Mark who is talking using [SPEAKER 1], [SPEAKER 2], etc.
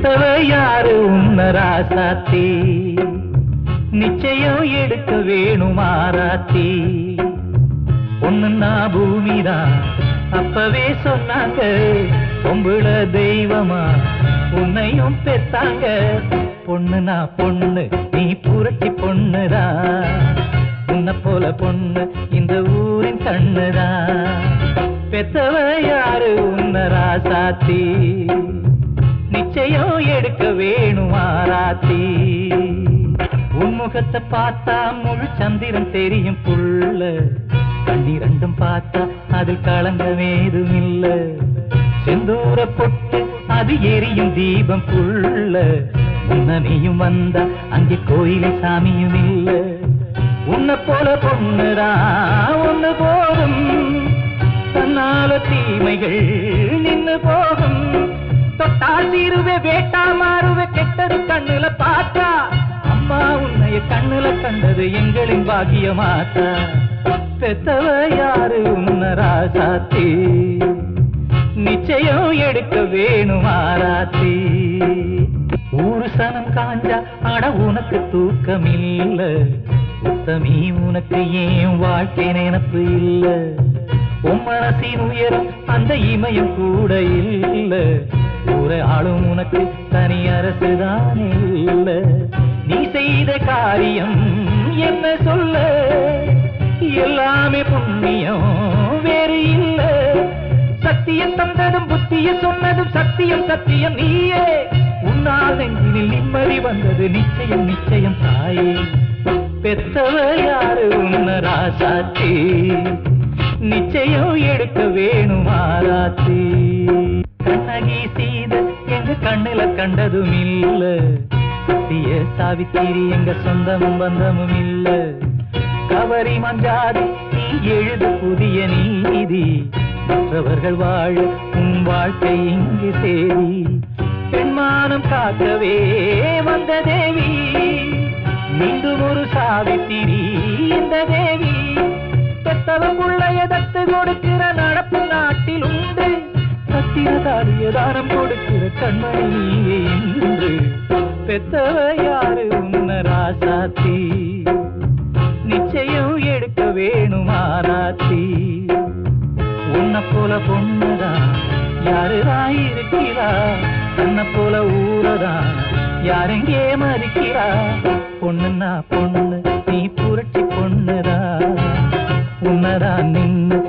[SPEAKER 1] எடுத்தவ யாரு? உன்ன ராசாத்தி. நிச்சயம் எடுக்க வேணும் ஆராத்தி ஒண்ணுன்னா பூமிதான் அப்பவே சொன்னாங்க பொம்புள தெய்வமா. உன்னையும் பெத்தாங்க. பொண்ணுனா பொண்ணு நீ புரட்டி பொண்ணுதான் உன்னை போல பொண்ணு இந்த ஊரின் கண்ணுதான் பெத்தவ யாரு? உன்ன ராசாத்தி. நிச்சயம் எடுக்க வேணும் ஆராத்தி உன்முகத்தை பார்த்தா முழு சந்திரன் தெரியும் புள்ள கண்ணிரண்டும் பார்த்தா அதில் களங்கம் ஏதும் இல்ல செந்தூர பொட்டு அது எரியும் தீபம் புள்ள உன்னனையும் வந்தா அங்கே கோயிலில் சாமியும் இல்ல. உன்னை போல பொண்ணுடா ஒண்ணு போதும். தன்னால தீமைகள் நின்று போகும். தொட்டால் வேட்டா மாறுவே கெட்டது கண்ணுல பார்த்தா. அம்மா உன்னைய கண்ணுல கண்டது எங்களின் பாக்கியமாத்தா. பெத்தவ யாரு உன்ன ராசாத்தி நிச்சயம் எடுக்க வேணும் ஆராத்தி. ஊரு சனம் காஞ்சா அட உனக்கு தூக்கம் இல்ல உத்தமி உனக்கு ஏன் வாழ்க்கை நினப்பு இல்ல? உன் மனசின் உயரம் அந்த இமயம் கூட இல்ல. ஒரு ஆளும் உனக்கு தனி அரசுதானே இல்ல. நீ செய்த காரியம் என்ன சொல்ல? எல்லாமே புண்ணியம் வேறு இல்ல. சத்தியம் தந்ததும் புத்திய சொன்னதும் சத்தியம் சத்தியம் நீயே. உன்னால் நெஞ்சினில் நிம்மதி வந்தது நிச்சயம் நிச்சயம் தாயே. பெத்தவர் யாரு? உன்ன ராசாத்தி நிச்சயம் எடுக்க வேணும் ஆராத்தி. கண்டதும் இல்ல சத்திய சாவித்திரி எங்க சொந்தமும் பந்தமும் இல்ல கவரி மஞ்சாதி நீ எழுது புதிய நீதி. மற்றவர்கள் வாழ உன் வாழ்க்கை இங்கு சேரி பெண்மானம் காக்கவே வந்த தேவி. மீண்டும் ஒரு சாவித்திரி இந்த தேவி. பெத்தவங்குள்ளைய தத்து கொடுக்கிற நடப்பு நாட்டில் உண்டு. சத்திர தாரிய தானம் கொடுக்கிற கண்மணி நீயே என்று பெத்தவ யாரு உன்ன ராசாத்தி நிச்சயம் எடுக்க வேணுமா ராத்தி உன்னை போல பொண்ணுதான் யாருடா இருக்கிறா? தன்னை போல ஊரதான் யாரெங்கே மதிக்கிறா? பொண்ணுன்னா பொண்ணு நீ புரட்சி பொண்ணுதா உன்னதான் நின்னு